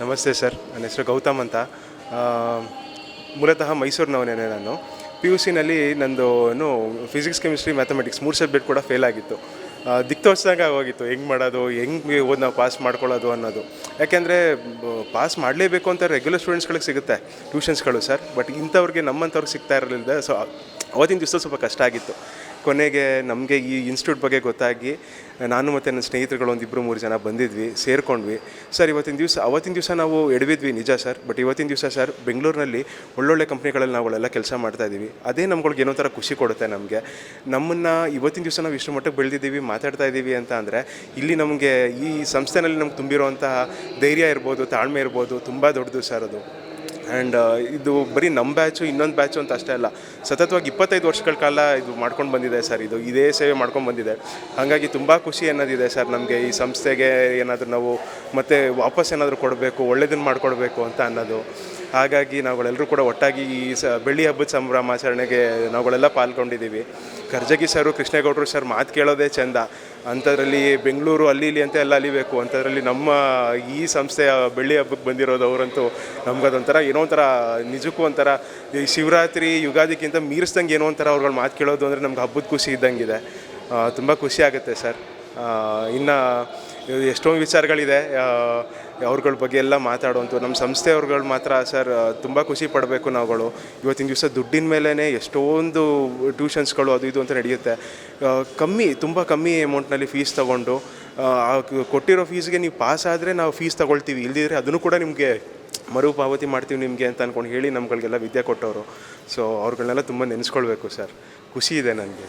ನಮಸ್ತೆ ಸರ್ ನನ್ನ ಹೆಸರು ಗೌತಮ್ ಅಂತ. ಮೂಲತಃ ಮೈಸೂರಿನವನೇನೆ ನಾನು. ಪಿ ಯು ಸಿನಲ್ಲಿ ನಂದು ಏನು ಫಿಸಿಕ್ಸ್ ಕೆಮಿಸ್ಟ್ರಿ ಮ್ಯಾಥಮೆಟಿಕ್ಸ್ ಮೂರು ಸಬ್ಜೆಕ್ಟ್ ಕೂಡ ಫೇಲ್ ಆಗಿತ್ತು. ಆ, ಹೋಗಿತ್ತು ಹೆಂಗೆ ಮಾಡೋದು ಹೆಂಗೆ ಓದಿ ನಾವು ಪಾಸ್ ಮಾಡ್ಕೊಳ್ಳೋದು ಅನ್ನೋದು. ಯಾಕೆಂದರೆ ಪಾಸ್ ಮಾಡಲೇಬೇಕು ಅಂತ ರೆಗ್ಯುಲರ್ ಸ್ಟೂಡೆಂಟ್ಸ್ಗಳಿಗೆ ಸಿಗುತ್ತೆ ಟ್ಯೂಷನ್ಸ್ಗಳು ಸರ್ ಬಟ್ ಇಂಥವ್ರಿಗೆ ನಮ್ಮಂಥವ್ರಿಗೆ ಸಿಗ್ತಾ ಇರಲಿಲ್ಲ ಸೊ ಅವತ್ತಿನ ದಿವಸ ಸ್ವಲ್ಪ ಕಷ್ಟ ಆಗಿತ್ತು. ಕೊನೆಗೆ ನಮಗೆ ಈ ಇನ್ಸ್ಟಿಟ್ಯೂಟ್ ಬಗ್ಗೆ ಗೊತ್ತಾಗಿ, ನಾನು ಮತ್ತು ನನ್ನ ಸ್ನೇಹಿತರುಗಳು ಒಂದು ಇಬ್ಬರು ಮೂರು ಜನ ಬಂದಿದ್ವಿ, ಸೇರ್ಕೊಂಡ್ವಿ. ಸರ್, ಇವತ್ತಿನ ದಿವಸ, ಅವತ್ತಿನ ದಿವಸ ನಾವು ಎಡವಿದ್ವಿ ನಿಜ ಸರ್, ಬಟ್ ಇವತ್ತಿನ ದಿವಸ ಸರ್, ಬೆಂಗಳೂರಿನಲ್ಲಿ ಒಳ್ಳೊಳ್ಳೆ ಕಂಪ್ನಿಗಳಲ್ಲಿ ನಾವುಗಳೆಲ್ಲ ಕೆಲಸ ಮಾಡ್ತಾ ಇದ್ದೀವಿ. ಅದೇ ನಮ್ಗಳಿಗೆ ಏನೋ ಥರ ಖುಷಿ ಕೊಡುತ್ತೆ ನಮಗೆ. ನಮ್ಮನ್ನು ಇವತ್ತಿನ ದಿವಸ ನಾವು ಇಷ್ಟು ಮಟ್ಟಕ್ಕೆ ಬೆಳೆದಿದ್ದೀವಿ, ಮಾತಾಡ್ತಾ ಇದ್ದೀವಿ ಅಂತ ಅಂದರೆ, ಇಲ್ಲಿ ನಮಗೆ ಈ ಸಂಸ್ಥೆನಲ್ಲಿ ನಮ್ಗೆ ತುಂಬಿರುವಂತಹ ಧೈರ್ಯ ಇರ್ಬೋದು, ತಾಳ್ಮೆ ಇರ್ಬೋದು, ತುಂಬ ದೊಡ್ಡದು ಸರ್ ಅದು. ಆ್ಯಂಡ್ ಇದು ಬರೀ ನಮ್ಮ ಬ್ಯಾಚು ಇನ್ನೊಂದು ಬ್ಯಾಚು ಅಂತ ಅಷ್ಟೇ ಅಲ್ಲ. ಸತತವಾಗಿ ಇಪ್ಪತ್ತೈದು ವರ್ಷಗಳ ಕಾಲ ಇದು ಮಾಡ್ಕೊಂಡು ಬಂದಿದೆ ಸರ್. ಇದು ಇದೇ ಸೇವೆ ಮಾಡ್ಕೊಂಡು ಬಂದಿದೆ. ಹಾಗಾಗಿ ತುಂಬ ಖುಷಿ ಅನ್ನೋದಿದೆ ಸರ್ ನಮಗೆ ಈ ಸಂಸ್ಥೆಗೆ ಏನಾದರೂ ನಾವು ಮತ್ತೆ ವಾಪಸ್ ಏನಾದರೂ ಕೊಡಬೇಕು ಒಳ್ಳೇದನ್ನು ಮಾಡಿಕೊಡ್ಬೇಕು ಅಂತ ಅನ್ನೋದು. ಹಾಗಾಗಿ ನಾವುಗಳೆಲ್ಲರೂ ಕೂಡ ಒಟ್ಟಾಗಿ ಈ ಸ, ಬೆಳ್ಳಿ ಹಬ್ಬದ ಸಂಭ್ರಮಾಚರಣೆಗೆ ನಾವುಗಳೆಲ್ಲ ಪಾಲ್ಗೊಂಡಿದ್ದೀವಿ. ಕರ್ಜಗಿ ಸರು, ಕೃಷ್ಣೇಗೌಡರು ಸರ್ ಮಾತು ಕೇಳೋದೇ ಚೆಂದ. ಅಂಥದ್ರಲ್ಲಿ ಬೆಂಗಳೂರು ಅಲ್ಲಿ ಇಲ್ಲಿ ಅಂತ ಎಲ್ಲ ಅಲಿಬೇಕು. ಅಂಥದ್ರಲ್ಲಿ ನಮ್ಮ ಈ ಸಂಸ್ಥೆಯ ಬೆಳ್ಳಿ ಹಬ್ಬಕ್ಕೆ ಬಂದಿರೋದು ಅವರಂತೂ ನಮ್ಗದೊಂಥರ ಏನೋ ಒಂಥರ ನಿಜಕ್ಕೂ ಒಂಥರ ಈ ಶಿವರಾತ್ರಿ ಯುಗಾದಿಗಿಂತ ಮೀರಿಸ್ದಂಗೆ ಏನೋ ಒಂಥರ ಅವ್ರುಗಳು ಮಾತು ಕೇಳೋದು ಅಂದರೆ ನಮ್ಗೆ ಹಬ್ಬದ ಖುಷಿ ಇದ್ದಂಗಿದೆ. ತುಂಬ ಖುಷಿ ಆಗುತ್ತೆ ಸರ್. ಇನ್ನು ಎಷ್ಟೊಂದು ವಿಚಾರಗಳಿದೆ. ಅವ್ರಗಳ ಬಗ್ಗೆ ಎಲ್ಲ ಮಾತಾಡುವಂಥ ನಮ್ಮ ಸಂಸ್ಥೆಯವ್ರುಗಳು ಮಾತ್ರ ಸರ್ ತುಂಬ ಖುಷಿ ಪಡಬೇಕು ನಾವುಗಳು. ಇವತ್ತಿನ ದಿವಸ ದುಡ್ಡಿನ ಮೇಲೇ ಎಷ್ಟೊಂದು ಟ್ಯೂಷನ್ಸ್ಗಳು ಅದು ಇದು ಅಂತ ನಡೆಯುತ್ತೆ. ಕಮ್ಮಿ, ತುಂಬ ಕಮ್ಮಿ ಅಮೌಂಟ್ನಲ್ಲಿ ಫೀಸ್ ತೊಗೊಂಡು ಕೊಟ್ಟಿರೋ ಫೀಸ್ಗೆ ನೀವು ಪಾಸ್ ಆದರೆ ನಾವು ಫೀಸ್ ತೊಗೊಳ್ತೀವಿ. ಇಲ್ದಿದ್ರೆ ಅದನ್ನು ಕೂಡ ನಿಮಗೆ ಮರುಪಾವತಿ ಮಾಡ್ತೀವಿ ನಿಮಗೆ ಅಂತ ಅಂದ್ಕೊಂಡು ಹೇಳಿ ನಮ್ಗಳಿಗೆಲ್ಲ ವಿದ್ಯೆ ಕೊಟ್ಟವರು. ಸೊ ಅವ್ರುಗಳನ್ನೆಲ್ಲ ತುಂಬ ನೆನೆಸ್ಕೊಳ್ಬೇಕು ಸರ್. ಖುಷಿ ಇದೆ ನನಗೆ.